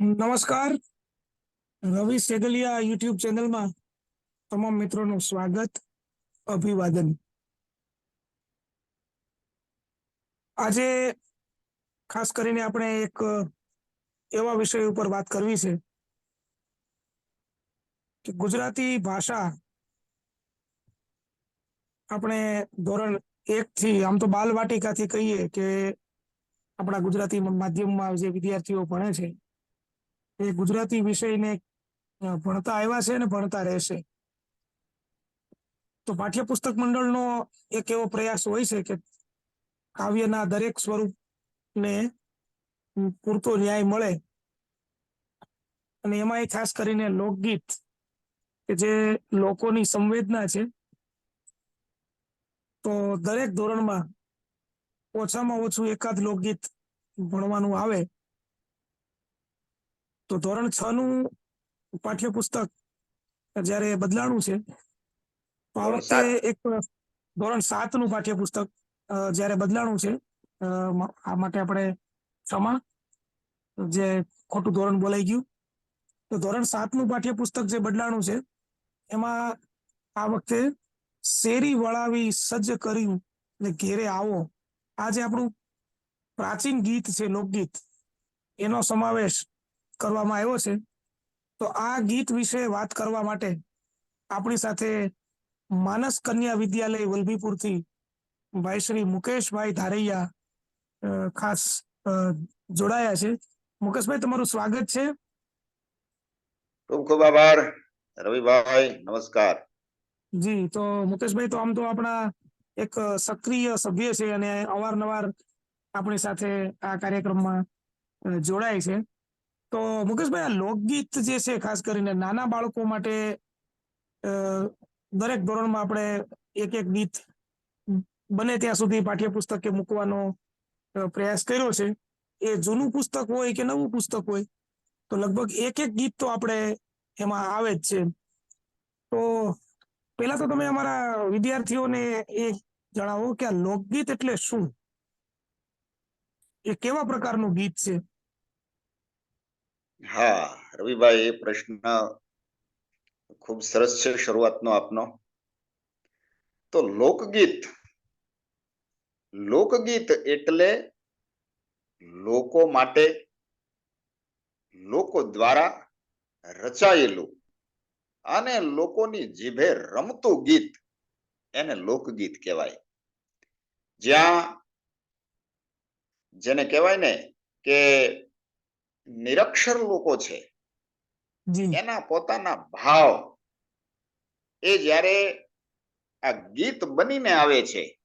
નમસ્કાર. રવિ સેગલિયા યુટ્યુબ ચેનલમાં તમામ મિત્રોનું સ્વાગત, અભિવાદન. આજે ખાસ કરીને આપણે એક એવા વિષય ઉપર વાત કરવી છે કે ગુજરાતી ભાષા આપણે ધોરણ એક થી આમ તો બાલવાટિકાથી કહીએ કે આપણા ગુજરાતી માધ્યમમાં જે વિદ્યાર્થીઓ ભણે છે એ ગુજરાતી વિષયને ભણતા આવ્યા છે અને ભણતા રહેશે. તો પાઠ્યપુસ્તક મંડળનો એક એવો પ્રયાસ હોય છે કે કાવ્યના દરેક સ્વરૂપને પૂરતો ન્યાય મળે અને એમાંય ખાસ કરીને લોકગીત, કે જે લોકોની સંવેદના છે, તો દરેક ધોરણમાં ઓછામાં ઓછું એકાદ લોકગીત ભણવાનું આવે. તો ધોરણ છ નું પાઠ્યપુસ્તક જ્યારે બદલાણું છે તો આ વખતે એક ધોરણ સાતનું પાઠ્યપુસ્તક જ્યારે બદલાણું છે આ માટે આપણે ક્ષમા જે ખોટું ધોરણ બોલાઈ ગયું. તો ધોરણ સાતનું પાઠ્યપુસ્તક જે બદલાણું છે એમાં આ વખતે શેરી વળાવી સજ્જ કર્યું ને ઘેરે આવો. આ જે આપણું પ્રાચીન ગીત છે લોકગીત એનો સમાવેશ કરવામાં આવ્યો છે. તો આ ગીત વિશે વાત કરવા માટે આપણી સાથે માનસ કન્યા વિદ્યાલય વલભીપુરથી ભાઈ શ્રી મુકેશભાઈ ધારૈયા ખાસ જોડાયા છે. મુકેશભાઈ તમારું સ્વાગત છે. ખૂબ ખૂબ આભાર રવિભાઈ નમસ્કાર. જી તો મુકેશભાઈ તો આમ તો આપણા એક સક્રિય સભ્ય છે અને અવારનવાર આપણી સાથે આ કાર્યક્રમમાં જોડાય છે. તો મુકેશભાઈ, આ લોકગીત જે છે, ખાસ કરીને નાના બાળકો માટે દરેક ધોરણમાં આપણે એક એક ગીત બને ત્યાં સુધી પાઠ્યપુસ્તકે મૂકવાનો પ્રયાસ કર્યો છે. એ જૂનું પુસ્તક હોય કે નવું પુસ્તક હોય, તો લગભગ એક એક ગીત તો આપણે એમાં આવે જ છે. તો પહેલા તો તમે અમારા વિદ્યાર્થીઓને એ જણાવો કે આ લોકગીત એટલે શું? એ કેવા પ્રકારનું ગીત છે? હા, રવિભાઈ, એ પ્રશ્ન ખૂબ સરસ છે, શરૂઆતનો આપનો. તો લોકગીત. લોકગીત એટલે લોકો માટે લોકો દ્વારા રચાયેલું અને લોકોની જીભે રમતું ગીત એને લોકગીત કહેવાય. જ્યાં જેને કહેવાય ને કે નિરક્ષર લોકો છે. એના પોતાના ભાવ એ જ્યારે આ ગીત બનીને આવે છે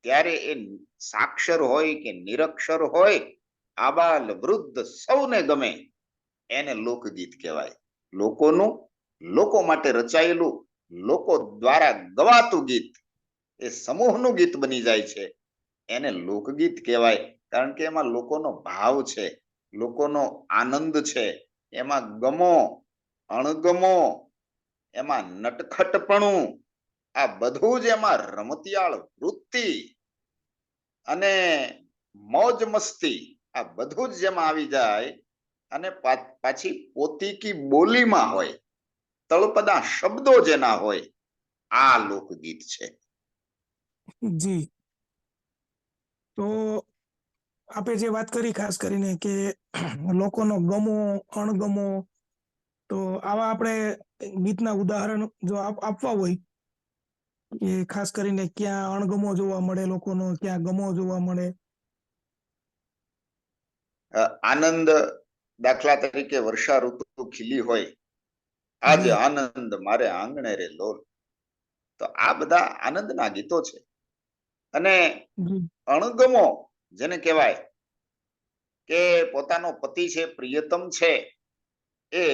ત્યારે એ સાક્ષર હોય કે નિરક્ષર હોય આબાલ વૃદ્ધ સૌને ગમે એને લોકગીત કહેવાય. લોકોનું લોકો માટે રચાયેલું લોકો દ્વારા ગવાતું ગીત એ સમૂહનું ગીત બની જાય છે. એને લોકગીત કહેવાય. કારણ કે એમાં લોકોનો ભાવ છે. લોકોનો આનંદ છે, એમાં ગમો, અણગમો, એમાં નટખટપણું, આ બધું જ એમાં રમતિયાળ વૃત્તિ અને મોજ મસ્તી, આ બધું જ જેમાં આવી જાય અને પાછી પોતીકી બોલીમાં હોય, તળપદા શબ્દો જેના હોય, આ લોકગીત છે. જી. તો આપે જે વાત કરી ખાસ કરીને કે લોકોનો ગમો અણગમો તો આવા આપણે ગીતના ઉદાહરણ જો આપવા હોય કે ખાસ કરીને ક્યાં અણગમો જોવા મળે લોકોનો ક્યાં ગમો જોવા મળે. આનંદ દાખલા તરીકે વર્ષા ઋતુ ખીલી હોય આજે આનંદ મારે આંગણે રે લોલ. તો આ બધા આનંદના ગીતો છે. અને અણગમો જેને કહેવાય કે પોતાનો પતિ છે પ્રિયતમ છે એ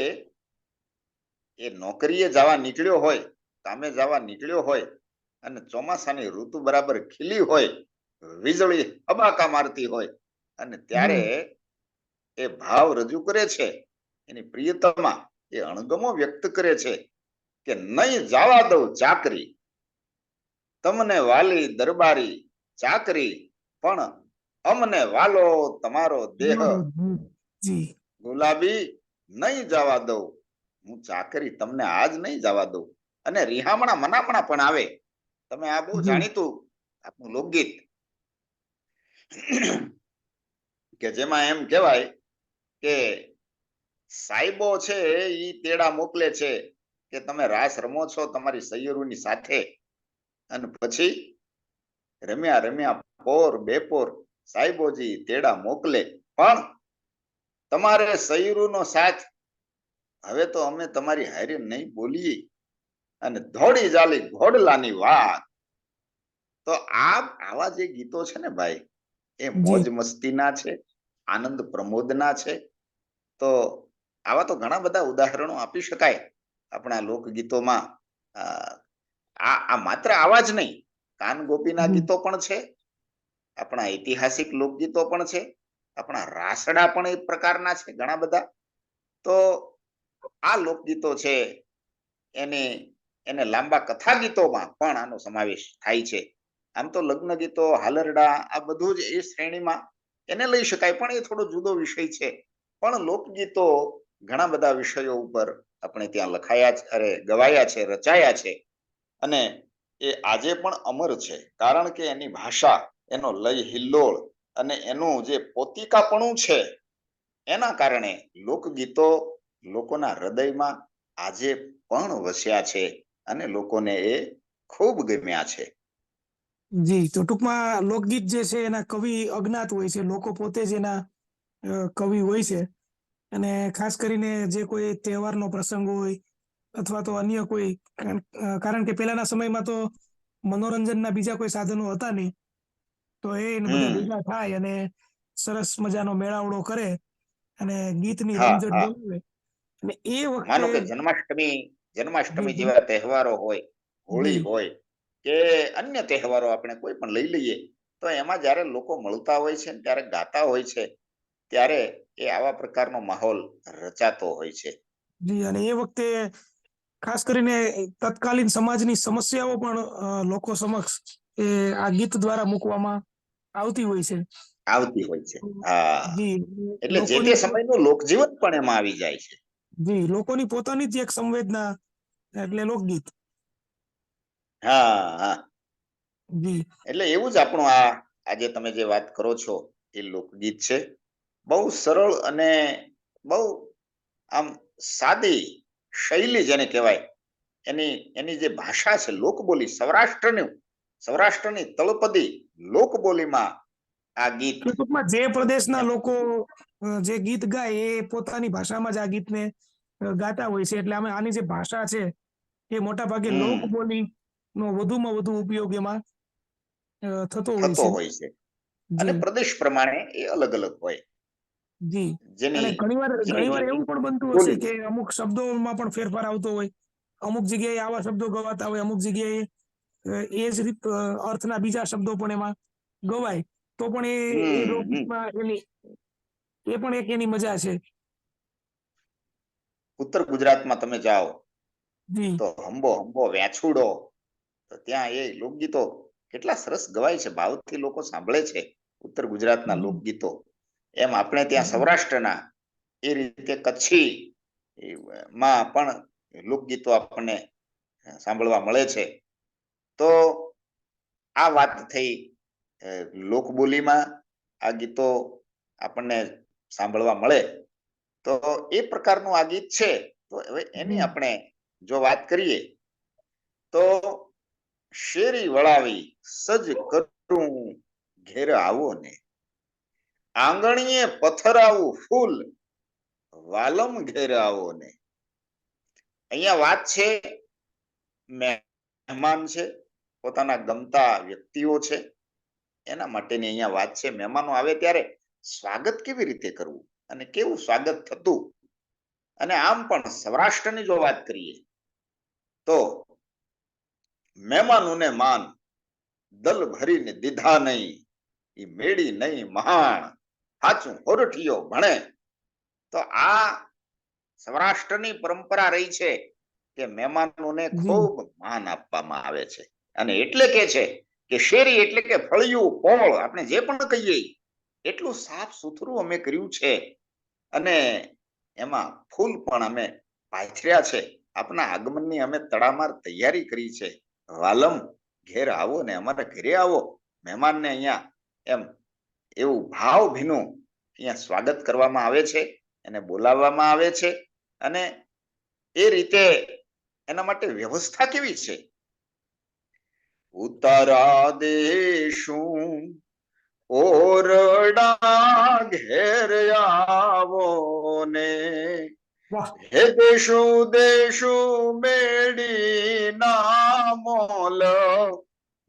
એ નોકરીએ જવા નીકળ્યો હોય કામે જવા નીકળ્યો હોય અને ચોમાસાની ઋતુ બરાબર ખીલી હોય વીજળી અબાકા મારતી હોય અને ત્યારે એ ભાવ રજૂ કરે છે એની પ્રિયતમા એ અણગમો વ્યક્ત કરે છે કે નહીં જવા દઉં ચાકરી. તમને વાલી દરબારી ચાકરી પણ અમને વાલો તમારો દેહ. ગુલાબી નહીં જવા દઉં. હું ચાકરી તમને આજ નહીં જવા દઉં. અને રિહામણા મનામણા પણ આવે. તમે આ બહુ જાણીતું આપણું લોકગીત. કે જેમાં એમ કહેવાય કે સાહેબો છે એ તેડા મોકલે છે કે તમે રાસ રમો છો તમારી સૈયરોની સાથે. અને પછી રમ્યા રમ્યા પોર બેપોર સાહેબોજી તેડા મોકલે. પણ તમારે સૈરુનો સાથ હવે તો અમે તમારી હારી નહીં બોલીએ. અને ધોડી જાલી ઘોડલાની વાત. તો આ આવા જે ગીતો છે ને ભાઈ એ મોજ મસ્તીના છે આનંદ પ્રમોદના છે. તો આવા તો ઘણા બધા ઉદાહરણો આપી શકાય આપણા લોકગીતોમાં. આ આ માત્ર આવા જ નહીં. કાન ગોપીના. ગીતો પણ છે આપણા ઐતિહાસિક લોકગીતો પણ છે, આપણા રાસડા પણ એ પ્રકારના છે ઘણા બધા. તો આ લોકગીતો છે, એને એને લાંબા કથા ગીતોમાં પણ આનો સમાવેશ થાય છે. આમ તો લગ્ન ગીતો હાલરડા, આ બધું જ એ શ્રેણીમાં એને લઈ શકાય, પણ એ થોડો જુદો વિષય છે. પણ લોકગીતો ઘણા બધા વિષયો ઉપર આપણે ત્યાં લખાયા છે અરે, ગવાયા છે, રચાયા છે. અને એ આજે પણ અમર છે, કારણ કે એની ભાષા એનો લય હિલ્લોળ અને એનું જે પોતિકાપણું છે, એના કારણે લોકગીતો લોકોના હૃદયમાં આજે પણ વસ્યા છે અને લોકોને એ ખૂબ ગમ્યા છે. જી, તો ટૂંકમાં લોકગીત જે છે એના કવિ અજ્ઞાત હોય છે, લોકો પોતે જ એના કવિ હોય છે. અને ખાસ કરીને જે કોઈ તહેવારનો પ્રસંગ હોય અથવા તો અન્ય કોઈ કારણ કે પહેલાના સમયમાં તો મનોરંજનના બીજા કોઈ સાધનો હતા નહીં. તો એ એને બધા ભેગા થાય અને સરસ મજાનો મેળાવડો કરે અને ગીતની રમઝટ બોલાવે અને એ માનો કે વખતે જન્માષ્ટમી જન્માષ્ટમી. જેવા તહેવારો હોય હોળી હોય કે અન્ય તહેવારો આપણે કોઈ પણ લઈ લઈએ તો એમાં જ્યારે લોકો મળતા હોય છે ત્યારે ગાતા હોય છે ત્યારે એ આવા પ્રકારનો માહોલ રચાતો હોય છે. જી અને એ વખતે ખાસ કરીને તત્કાલીન સમાજની સમસ્યાઓ પણ લોકો સમક્ષ એ આ ગીત દ્વારા મૂકવામાં આવતી હોય છે. આવતી હોય છે. હા. એટલે જે તે સમયનું લોકજીવન પણ એમાં આવી જાય છે. જી લોકોની પોતાની જ એક સંવેદના એટલે લોકગીત. હા હા. જી. એટલે એવું જ આપણું આ આજે તમે જે વાત કરો છો એ લોકગીત છે. બહુ સરળ અને બહુ આમ સાદી શૈલી જેને કહેવાય એની એની જે ભાષા છે લોકબોલી સૌરાષ્ટ્રનું સૌરાષ્ટ્રની તળપદી લોકબોલીમાં આ ગીત. ટૂંકમાં જે પ્રદેશના લોકો જે ગીત ગાય એ પોતાની ભાષામાં જ આ ગીતને ગાતા હોય છે. એટલે અમે આની જે ભાષા છે એ મોટા ભાગે લોકબોલી નો વધુમાં વધુ ઉપયોગ એમાં થતો હોય છે. અને પ્રદેશ પ્રમાણે એ અલગ અલગ હોય. જી. અને જેની ઘણીવાર ઘણીવાર એવું પણ બનતું હશે કે અમુક શબ્દોમાં પણ ફેરફાર આવતો હોય. અમુક જગ્યાએ આવા શબ્દો ગવાતા હોય અમુક જગ્યાએ એ જ રીત અર્થના બીજા શબ્દો પણ એમાં ગવાય. તો પણ એ. લોકગીતમાં એની એ પણ એક એની મજા છે. ઉત્તર ગુજરાતમાં તમે જાઓ તો હંબો હંબો વેછુડો તો ત્યાં એ લોકગીતો કેટલા સરસ ગવાય છે ભાવથી લોકો સાંભળે છે ઉત્તર ગુજરાતના. લોકગીતો. એમ આપણે ત્યાં સૌરાષ્ટ્રના એ રીતે કચ્છી માં પણ લોકગીતો આપણને સાંભળવા મળે છે. તો આ વાત થઈ લોકબોલીમાં આ ગીતો આપણને સાંભળવા મળે તો એ પ્રકારનું આ ગીત છે. તો હવે એની આપણે જો વાત કરીએ તો શેરી વળાવી સજ કરું ઘેર આવો ને. આંગણીએ પથરાવું ફૂલ વાલમ ઘેર આવો ને. અહીંયા વાત છે મહેમાન છે. પોતાના ગમતા વ્યક્તિઓ છે. એના માટેની અહીંયા વાત છે. મહેમાનો આવે ત્યારે સ્વાગત કેવી રીતે કરવું? અને કેવું સ્વાગત થતું? અને આમ પણ સૌરાષ્ટ્રની જો વાત કરીએ તો મહેમાનોને માન દલ ભરીને દીધા નહીં. એ મેળી નહીં મહાણ સાચું હોરઠિયો ભણે. તો આ સૌરાષ્ટ્રની પરંપરા રહી છે કે મહેમાનોને ખૂબ માન આપવામાં આવે છે. અને એટલે કે છે કે શેરી એટલે કે ફળિયું પોળ આપણે જે પણ કહીએ, એટલું સાફ સુથરું અમે કર્યું છે. અને એમાં ફૂલ પણ અમે પાથર્યા છે. આપના આગમનની અમે તડામાર તૈયારી કરી છે. વાલમ, ઘેર આવો ને અમારા ઘરે આવો. મહેમાનને અહીંયા એમ એવું ભાવ ભીનું અહીંયા સ્વાગત કરવામાં આવે છે એને બોલાવવામાં આવે છે. અને એ રીતે એના માટે વ્યવસ્થા કેવી છે? ઉતારા દેશું ઓરડા ઘેર આવો ને હે દેશું દેશું મેડી ના મોલ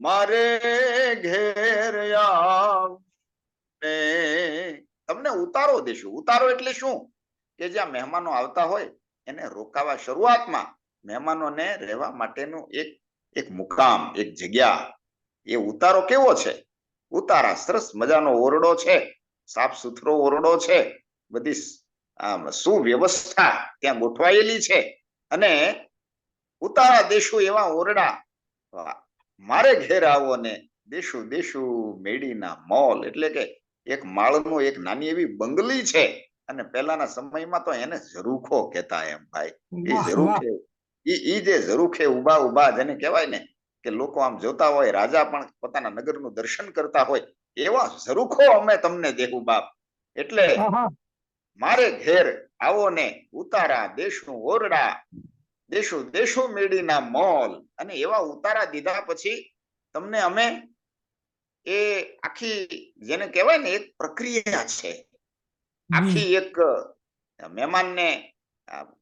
મારે ઘેર ને તમને ઉતારો દેશું. ઉતારો એટલે શું? કે જ્યાં મહેમાનો આવતા હોય, એને રોકાવા શરૂઆતમાં મહેમાનોને રહેવા માટેનું એક એક મુકામ એક જગ્યા. એ ઉતારો કેવો છે? ઉતારા સરસ મજાનો ઓરડો છે. સાફ સુથરો ઓરડો છે. બધી આમ સુવ્યવસ્થા ત્યાં ગોઠવાયેલી છે. અને ઉતારા દેશો એવા ઓરડા. મારે ઘેર આવો ને દેશુ દેશુ મેડીના મોલ. એટલે કે એક માળનું એક નાની એવી બંગલી છે. અને પહેલાના સમયમાં તો એને ઝરૂખો કહેતા એમ ભાઈ. એ ઝરૂખો જે ઝરૂખે ઊભા ઊભા જેને કહેવાય ને કે લોકો આમ જોતા હોય રાજા પણ પોતાના નગરનું દર્શન કરતા હોય એવા ઝરૂખો અમે તમને દેહું બાપ. એટલે મારે ઘેર આવો ને ઉતારા દેશનું ઓરડા દેશું દેશું મેળીના મોલ અને એવા ઉતારા દીધા પછી તમને અમે એ આખી જેને કહેવાય ને એક પ્રક્રિયા છે. આખી એક મહેમાનને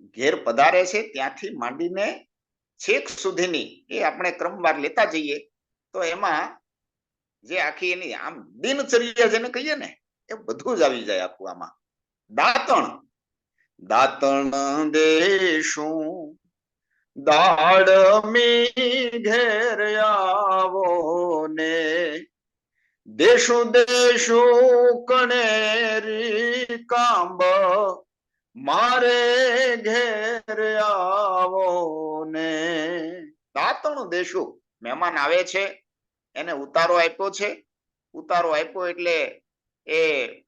ઘેર પધારે છે, ત્યાંથી માંડીને છેક સુધીની એ આપણે ક્રમવાર લેતા જઈએ, તો એમાં જે આખી એની આમ દિનચર્યા જેને કહીએ ને, એ બધું જ આવી જાય આખું આમાં. દાંતણ. દાંતણ દેશું. દાડમી ઘેર આવો ને. દેશું દેશું, કણેરી, કાંબ મારે ઘેર આવો ને. દાંતણ દેશો મહેમાન આવે છે એને ઉતારો આપ્યો છે. ઉતારો આપ્યો એટલે એ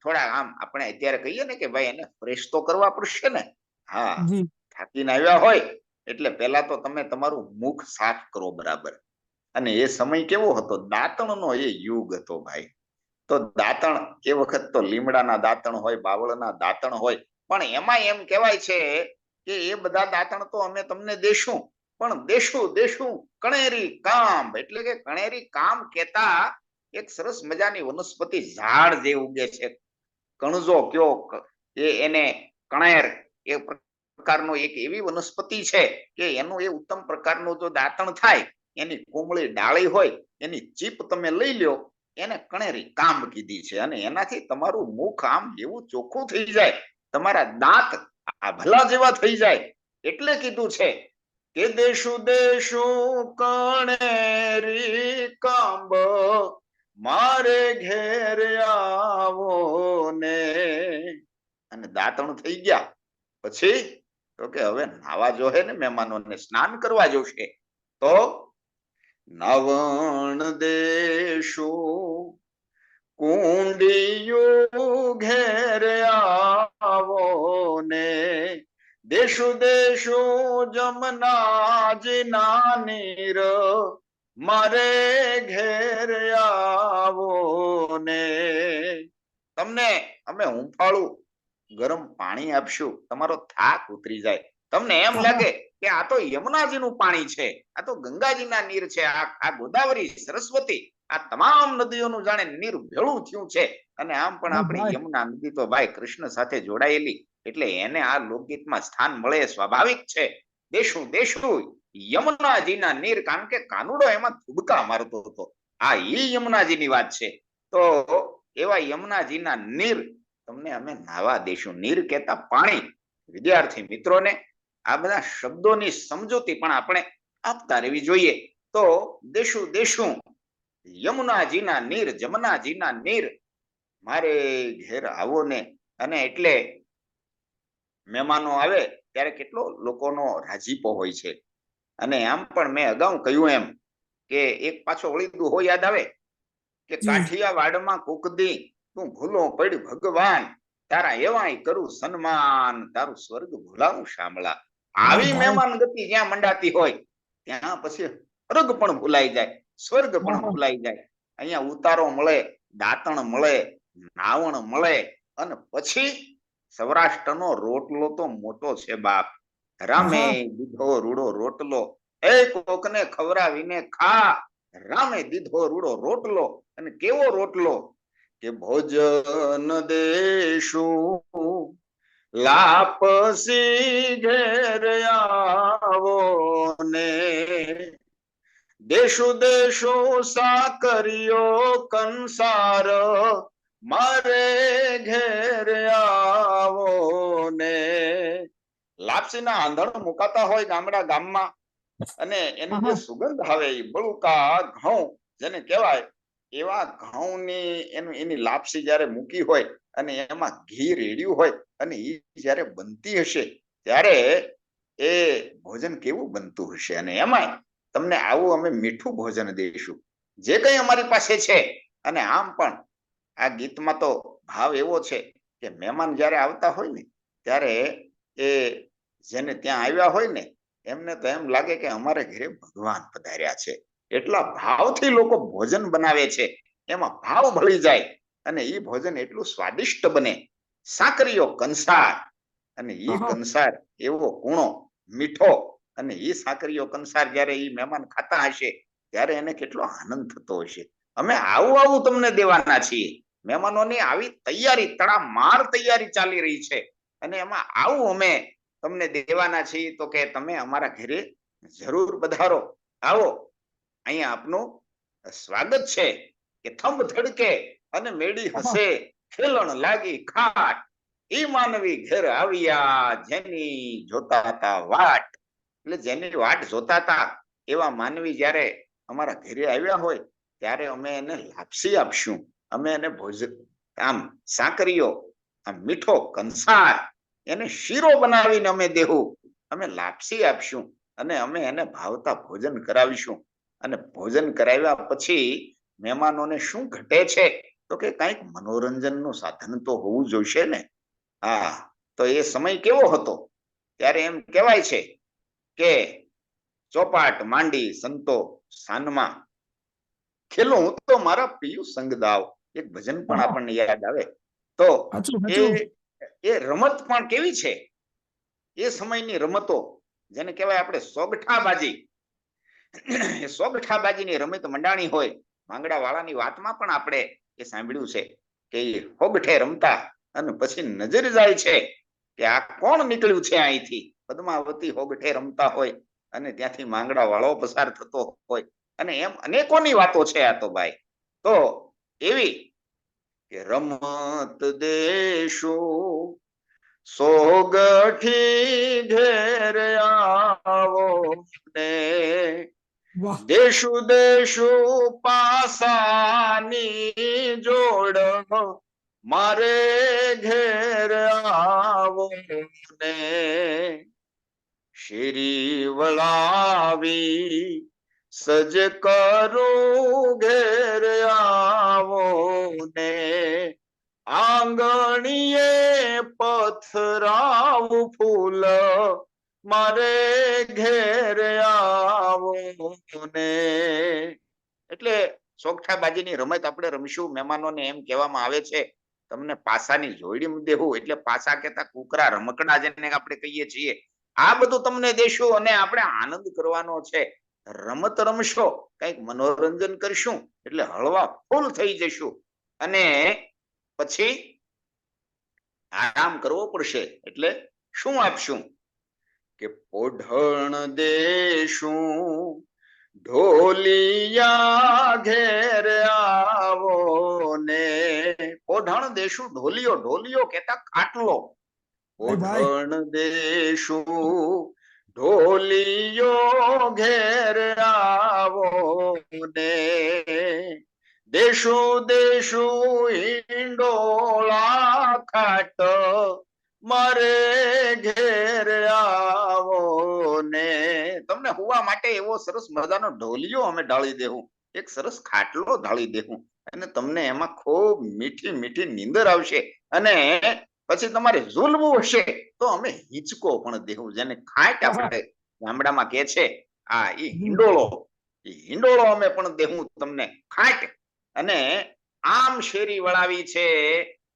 થોડા આમ આપણે અત્યારે કહીએ ને કે ભાઈ એને ફ્રેશ તો કરવા પડશે ને. હા થાકીને આવ્યા હોય એટલે પેલા તો તમે તમારું મુખ સાફ કરો બરાબર. અને એ સમય કેવો હતો? દાંતણનો એ યુગ હતો ભાઈ. તો દાંતણ એ વખત તો લીમડાના દાંતણ હોય બાવળના દાંતણ હોય પણ એમાં એમ કહેવાય છે કે એ બધા દાંતણ તો અમે તમને દેશું. પણ દેશું દેશું, કણેરી કામ. એટલે કે કણેરી કામ કેતા એક સરસ મજાની વનસ્પતિ ઝાડ જે ઉગે છે. કણજો કયો એ એને કણેર એ પ્રકારનો એક એવી વનસ્પતિ છે કે એનું એ ઉત્તમ પ્રકારનું જો દાંતણ થાય, એની કોમળી ડાળી હોય, એની ચીપ તમે લઈ લ્યો, એને કણેરી કામ કીધી છે. અને એનાથી તમારું મુખ આમ એવું ચોખ્ખું થઈ જાય તમારા દાંત આ ભલા જેવા થઈ જાય. એટલે કીધું છે કે દેશું દેશું કણેરી કાંબ, મારે ઘેર આવો ને. અને દાંતણ થઈ ગયા. પછી તો કે હવે નાવા જોહે ને મહેમાનોને સ્નાન કરવા જોશે. તો નવણ દેશો કુંડિયું ઘેર દેશું દેશો જમનાજીના નીર મારે ઘેર આવો ને. તમને અમે હુંફાળું ગરમ પાણી આપશું તમારો થાક ઉતરી જાય. તમને એમ લાગે કે આ તો યમુનાજીનું પાણી છે આ તો ગંગાજીના નીર છે આ આ ગોદાવરી સરસ્વતી આ તમામ નદીઓનું જાણે નીર ભેળું થયું છે. અને આમ પણ આપણી યમુના નદી તો ભાઈ કૃષ્ણ સાથે જોડાયેલી એટલે એને આ લોકગીતમાં સ્થાન મળે સ્વાભાવિક છે. દેશું દેશું, યમુનાજીના નીર, કારણ કે કાનુડો એમાં ધુબકા મારતો હતો. આ ઈ યમુનાજીની વાત છે. તો એવા યમુનાજીના નીર, તમને અમે નાવા દેશું. નીર કહેતા પાણી. વિદ્યાર્થી મિત્રોને, આ બધા શબ્દોની સમજૂતી પણ આપણે આપતા રહેવી જોઈએ. તો દેશું દેશું, યમુનાજીના નીર, જમનાજીના નીર, મારે ઘેર આવો ને. અને એટલે મહેમાનો આવે ત્યારે કેટલો લોકોનો રાજીપો હોય છે. અને આમ પણ મેં અગાઉ કહ્યું એમ કે એક પાછો વળી દુહો યાદ આવે? કે કાઠિયા વાડમાં કુકદી તું ભૂલો પડ ભગવાન તારા એવાય કરું સન્માન તારું સ્વર્ગ ભૂલાવું શામળા. આવી મહેમાન ગતિ જ્યાં મંડાતી હોય ત્યાં પછી સ્વર્ગ પણ ભૂલાઈ જાય સ્વર્ગ પણ. ભૂલાઈ જાય. અહીંયા ઉતારો મળે દાંતણ મળે નાવણ મળે અને પછી સૌરાષ્ટ્રનો રોટલો તો મોટો છે બાપ. રામે દીધો રૂડો રોટલો. એ કોકને ખવરાવીને ખા. રામે દીધો રૂડો રોટલો. અને કેવો રોટલો? કે ભોજન દેશું. લાપસી ઘેર આવો ને. દેશો દેશો સાકરિયો કંસાર. મારે ઘેર આવો ને. લાપસીના આંધણ મુકાતા હોય ગામડા ગામમાં અને એની જે સુગંધ આવે એ બળુકા ઘઉં જેને કહેવાય એવા ઘઉંની એનું એની લાપસી જ્યારે મૂકી હોય અને એમાં ઘી રેડ્યું હોય અને એ જ્યારે બનતી હશે ત્યારે એ ભોજન કેવું બનતું હશે? અને એમાંય તમને આવું અમે મીઠું ભોજન દઈશું જે કંઈ અમારી પાસે છે અને આમ પણ આ ગીતમાં તો ભાવ એવો છે કે મહેમાન જ્યારે આવતા હોય ને ત્યારે એ જેને ત્યાં આવ્યા હોય ને એમને તો એમ લાગે કે અમારે ઘરે ભગવાન પધાર્યા છે. એટલા ભાવથી લોકો ભોજન બનાવે છે. એમાં ભાવ ભળી જાય અને એ ભોજન એટલું સ્વાદિષ્ટ બને. સાકરીઓ કંસાર અને એ કંસાર એવો કૂણો મીઠો અને એ સાકરીઓ કંસાર જ્યારે એ મહેમાન ખાતા હશે ત્યારે એને કેટલો આનંદ થતો હશે. અમે આવું આવું તમને દેવાના છીએ. મહેમાનોની આવી તૈયારી તડામાર તૈયારી ચાલી રહી છે. અને એમાં આવું અમે તમને દેવાના છીએ. તો કે તમે અમારા ઘરે જરૂર પધારો. આવો. અહીંયા આપનું સ્વાગત છે કે થંભ ધડકે અને મેળી હસે ખેલણ લાગી ખાટ. ઈ માનવી ઘેર આવ્યા જેની જોતા હતા વાટ. એટલે જેની વાટ જોતા હતા એવા માનવી જ્યારે અમારા ઘરે આવ્યા હોય ત્યારે અમે એને લાપસી આપશું. અમે એને ભોજન આમ સાકરીઓ, આમ મીઠો કંસાર, એને શીરો બનાવીને અમે દેવું અમે લાપસી આપશું અને અમે એને ભાવતા ભોજન કરાવીશું. અને ભોજન કરાવ્યા પછી મહેમાનોને શું ઘટે છે? તો કે કંઈક મનોરંજનનું સાધન તો હોવું જોઈશે ને? હા, તો એ સમય કેવો હતો? ત્યારે એમ કહેવાય છે કે ચોપાટ, માંડી, સંતો, સાનમાં, ખેલું તો મારા પિયુ સંગ દાવ એક ભજન પણ આપણને યાદ આવે. તો એ એ રમત પણ કેવી છે? એ સમયની રમતો જેને કહેવાય આપણે સોગઠાબાજી. એ સોગઠાબાજીની રમત મંડાણી હોય માંગડા વાળાની વાતમાં પણ આપણે એ સાંભળ્યું છે કે એ હોગઠે રમતા અને પછી નજર જાય છે કે આ કોણ નીકળ્યું છે અહીંથી? પદ્માવતી હોગઠે રમતા હોય અને ત્યાંથી માંગડા વાળો પસાર થતો હોય. અને એમ અનેકોની વાતો છે આ તો ભાઈ. તો એવી કે રમત દેશો સોગઠી ઘેર આવો ને. દેશુ દેશુ પાસાની જોડ મારે ઘેર આવો ને. શેરી વળાવી સજ કરું ઘેર આવો ને આંગણીએ પથરાવ ફૂલ મારે ઘેર આવો ને એટલે સોગઠાબાજીની રમત આપણે રમીશું, મહેમાનોને એમ કહેવામાં આવે છે, તમને પાસાની જોડી દેવું એટલે પાસા કેતા કુકરા રમકડા જેને આપણે કહીએ છીએ. આ બધું તમને દેશું અને આપણે આનંદ કરવાનો છે. રમત રમશો કંઈક મનોરંજન કરશું એટલે હળવા ફૂલ થઈ જશું. અને પછી આરામ કરવો પડશે એટલે શું આપશું? કે પોઢણ દેશું ઢોલિયા ઘેર આવો ને. પોઢણ દેશું ઢોલિયો ઢોલિયો કેતા ખાટલો. પોઢણ દેશું ઢોલિયો ઘેર આવો ને. દેશું દેશું ઈંડોળા ખાટ મારે ઘેર આવો ને. તમને હોવા માટે એવો સરસ મજાનો ઢોલિયો અમે ઢાળી દેવું એક સરસ ખાટલો ઢાળી દેવું અને તમને એમાં ખૂબ મીઠી મીઠી નીંદર આવશે. અને પછી તમારે ઝૂલવું હશે તો અમે હિંચકો પણ દેવું જેને ખાટ આપણે ગામડામાં કે છે આ એ હિંડોળો. એ હિંડોળો અમે પણ દેવું તમને ખાટ. અને આમ શેરી વળાવી છે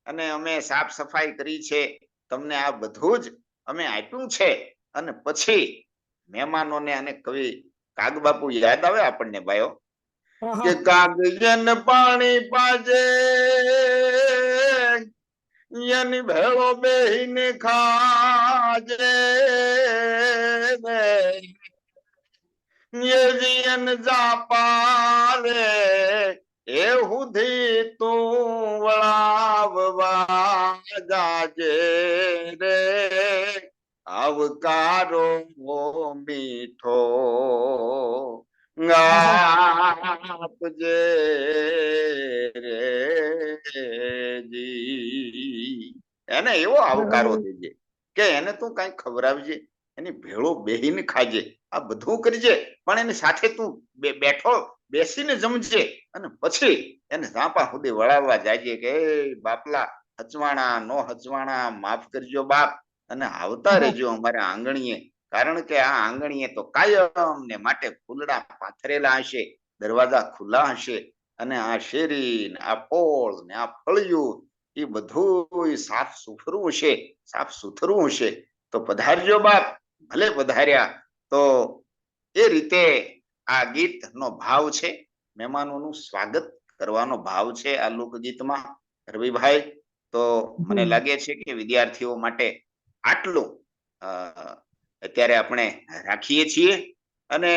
અને અમે સાફ સફાઈ કરી છે. તમને આ બધું જ અમે આપ્યું છે. અને પછી મહેમાનોને અને કવિ કાગ બાપુ યાદ આવે આપણને ભાઈઓ? કે કાગજન પાણી પાજે. યની ભેળો બેહીને ખાજે યજિયન જાપારે એ હુધી તું વળાવવા જાજે રે. આવકારો મીઠો આપજે જી. એને એવો આવકારો દેજે કે એને તું કઈ ખવડાવજે એની ભેળો બેહીને ખાજે. આ બધું કરજે પણ એની સાથે તું બેઠો બેસીને જમજે અને પછી એને ઝાંપા સુધી વળાવવા જાજે કે બાપલા હચવાણા નો હચવાણા માફ કરજો બાપ. અને આવતા રહેજો અમારા આંગણીએ. કારણ કે આ આંગણીએ તો કાયમ ને માટે ફૂલડા પાથરેલા હશે દરવાજા ખુલ્લા હશે અને આ શેરી ને આ પોળ ને આ ફળિયું એ બધું સાફ સુથરું હશે સાફ સુથરું હશે. તો પધારજો બાપ ભલે પધાર્યા તો એ રીતે આ ગીત નો ભાવ છે મહેમાનોનું સ્વાગત કરવાનો ભાવ છે આ લોકગીતમાં. રવિભાઈ તો મને લાગે છે કે વિદ્યાર્થીઓ માટે આટલું અત્યારે આપણે રાખીએ છીએ અને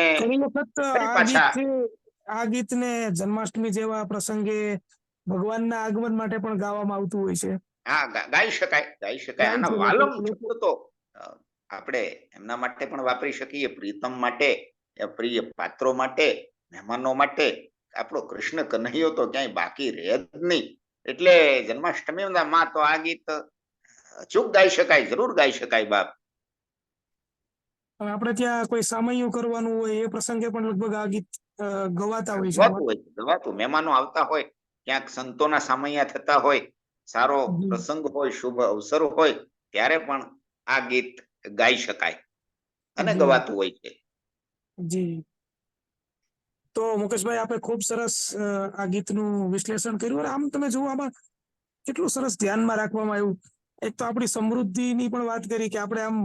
આ ગીતને જન્માષ્ટમી જેવા પ્રસંગે ભગવાનના આગમન માટે પણ ગાવામાં આવતું હોય છે. હા ગાઈ શકાય ગાઈ શકાય. આના વાલમ તો આપણે એમના માટે પણ વાપરી શકીએ. પ્રીતમ માટે પ્રિય પાત્રો માટે મહેમાનો માટે. આપણો કૃષ્ણ કન્હૈયો તો ક્યાંય બાકી રહે જ નહીં. એટલે જન્માષ્ટમી માં તો આ ગીત અચૂક ગાઈ શકાય જરૂર ગાઈ શકાય બાપ. અને આપણે ત્યાં કોઈ સામૈયું કરવાનું હોય એ પ્રસંગે પણ લગભગ આ ગીત ગવાતા હોય છે. ગવાતું મહેમાનો આવતા હોય ક્યાંક સંતોના સામૈયા થતા હોય સારો પ્રસંગ હોય શુભ અવસર હોય ત્યારે પણ આ ગીત ગાઈ શકાય અને ગવાતું હોય છે. જી. તો મુકેશભાઈ આપણે ખૂબ સરસ આ ગીતનું વિશ્લેષણ કર્યું અને આમ તમે જુઓ આમાં કેટલું સરસ ધ્યાનમાં રાખવામાં આવ્યું. એક તો આપણી સમૃદ્ધિની પણ વાત કરી કે આપણે આમ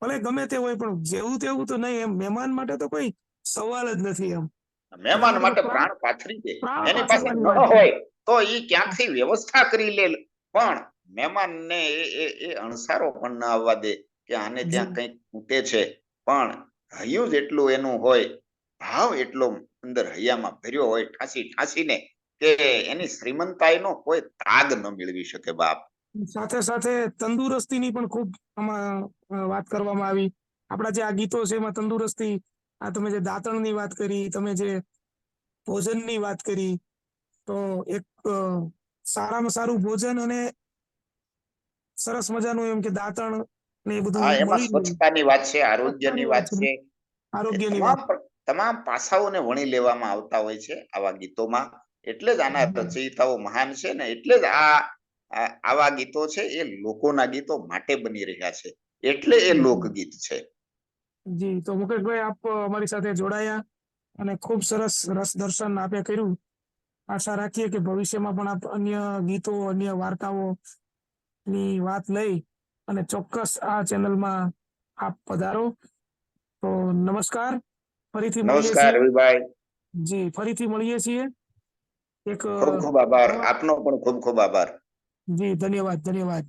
ભલે ગમે તે હોય પણ જેવું તેવું તો નહીં. એમ મહેમાન માટે તો કોઈ સવાલ જ નથી એમ. મહેમાન માટે પ્રાણ- પાથરી દે. એની પાસે ન હોય તો એ ક્યાંથી વ્યવસ્થા કરી લે? પણ મહેમાનને એ એ એ અણસારો પણ ન આવવા દે કે આને ત્યાં કઈ કંઈક ખૂટે છે. પણ હૈયું જેટલું એનું હોય ભાવ એટલો અંદર હૈયામાં ભર્યો હોય ઠાસી ઠાસીને કે એની શ્રીમંતાઈનો કોઈ તાગ ન મેળવી શકે બાપ. સાથે સાથે તંદુરસ્તીની પણ ખૂબ આમાં વાત કરવામાં આવી. આપણા જે આ ગીતો છે એમાં તંદુરસ્તી આ તમે જે દાંતણની વાત કરી તમે જે ભોજનની વાત કરી તો એક સારામાં સારું ભોજન અને સરસ મજાનું એમ કે દાંતણ ને એ બધું એમાં સ્વચ્છતાની વાત છે આરોગ્યની વાત છે. આરોગ્યની વાત. તમામ પાસાઓને વણી લેવામાં આવતા હોય છે આવા ગીતોમાં. એટલે જ આના. રચયિતાઓ મહાન છે ને એટલે જ આ- આવા ગીતો છે એ લોકોના ગીતો માટે બની રહ્યા છે. એટલે એ લોકગીત છે. જી તો મુકેશભાઈ આપ અમારી સાથે જોડાયા અને ખૂબ સરસ રસ દર્શન આપે કર્યું. આશા રાખીએ કે ભવિષ્યમાં પણ આપ અન્ય ગીતો અન્ય વાર્તાઓ ની વાત લઈ અને ચોક્કસ આ ચેનલમાં આપ પધારો. તો નમસ્કાર. ફરીથી નમસ્કાર રવિભાઈ. જી ફરીથી મળીએ છીએ. એક ખૂબ ખૂબ આભાર. આપનો પણ ખૂબ ખૂબ આભાર. જી ધન્યવાદ ધન્યવાદ.